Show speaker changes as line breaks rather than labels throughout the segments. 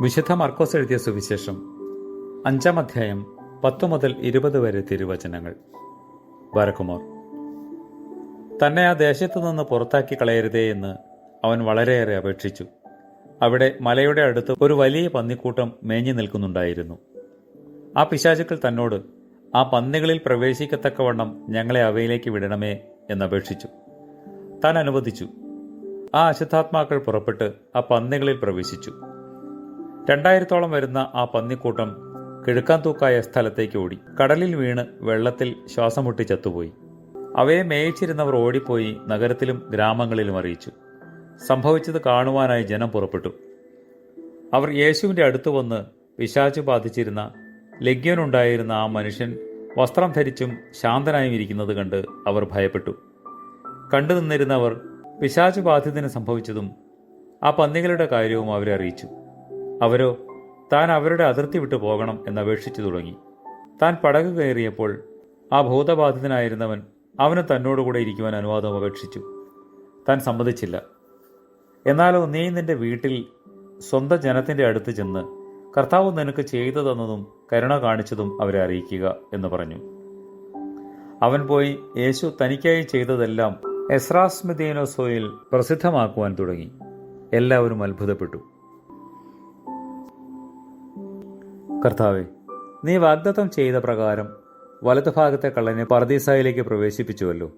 വിശുദ്ധ മർക്കോസ് എഴുതിയ സുവിശേഷം അഞ്ചാം അധ്യായം പത്തു മുതൽ ഇരുപത് വരെ തിരുവചനങ്ങൾ. വരകുമാർ തന്നെ ആ ദേശത്തു നിന്ന് പുറത്താക്കി കളയരുതേ എന്ന് അവൻ വളരെയേറെ അപേക്ഷിച്ചു. അവിടെ മലയുടെ അടുത്ത് ഒരു വലിയ പന്നിക്കൂട്ടം മേഞ്ഞു നിൽക്കുന്നുണ്ടായിരുന്നു. ആ പിശാചുക്കൾ തന്നോട് ആ പന്നികളിൽ പ്രവേശിക്കത്തക്കവണ്ണം ഞങ്ങളെ അവയിലേക്ക് വിടണമേ എന്നപേക്ഷിച്ചു. താൻ അനുവദിച്ചു. ആ അശുദ്ധാത്മാക്കൾ പുറപ്പെട്ട് ആ പന്നികളിൽ പ്രവേശിച്ചു. രണ്ടായിരത്തോളം വരുന്ന ആ പന്നിക്കൂട്ടം കിഴക്കാൻ തൂക്കായ സ്ഥലത്തേക്ക് ഓടി. കടലിൽ വീണ് വെള്ളത്തിൽ ശ്വാസം മുട്ടി ചത്തുപോയി. അവയെ മേയിച്ചിരുന്നവർ ഓടിപ്പോയി നഗരത്തിലും ഗ്രാമങ്ങളിലും അറിയിച്ചു. സംഭവിച്ചത് കാണുവാനായി ജനം പുറപ്പെട്ടു. അവർ യേശുവിന്റെ അടുത്ത് വന്ന് പിശാചു ബാധിച്ചിരുന്ന ലഗ്യനുണ്ടായിരുന്ന ആ മനുഷ്യൻ വസ്ത്രം ധരിച്ചും ശാന്തനായും ഇരിക്കുന്നത് കണ്ട് അവർ ഭയപ്പെട്ടു. കണ്ടു നിന്നിരുന്നവർ പിശാചു ബാധിതന് സംഭവിച്ചതും ആ പന്നികളുടെ കാര്യവും അവരെ അറിയിച്ചു. അവരോ താൻ അവരുടെ അതിർത്തി വിട്ടു പോകണം എന്നപേക്ഷിച്ചു തുടങ്ങി. താൻ പടക് കയറിയപ്പോൾ ആ ഭൂതബാധിതനായിരുന്നവൻ അവന് തന്നോടുകൂടെ ഇരിക്കുവാൻ അനുവാദം അപേക്ഷിച്ചു. താൻ സമ്മതിച്ചില്ല. എന്നാലോ നീ നിന്റെ വീട്ടിൽ സ്വന്തം ജനത്തിന്റെ അടുത്ത് ചെന്ന് കർത്താവ് നിനക്ക് ചെയ്തു തന്നതും കരുണ കാണിച്ചതും അവരെ അറിയിക്കുക എന്ന് പറഞ്ഞു. അവൻ പോയി യേശു തനിക്കായി ചെയ്തതെല്ലാം എസ്രാസ്മിതീനോസോയിൽ പ്രസിദ്ധമാക്കുവാൻ തുടങ്ങി. എല്ലാവരും അത്ഭുതപ്പെട്ടു. കർത്താവെ നീ വാഗ്ദത്തം ചെയ്ത പ്രകാരം വലതുഭാഗത്തെ കള്ളനെ പർദീസായിലേക്ക് പ്രവേശിപ്പിച്ചുവല്ലോ.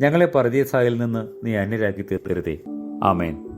ഞങ്ങളെ പർദീസായിൽ നിന്ന് നീ അന്യരാക്കി തീർത്തരുതേ ആമേൻ.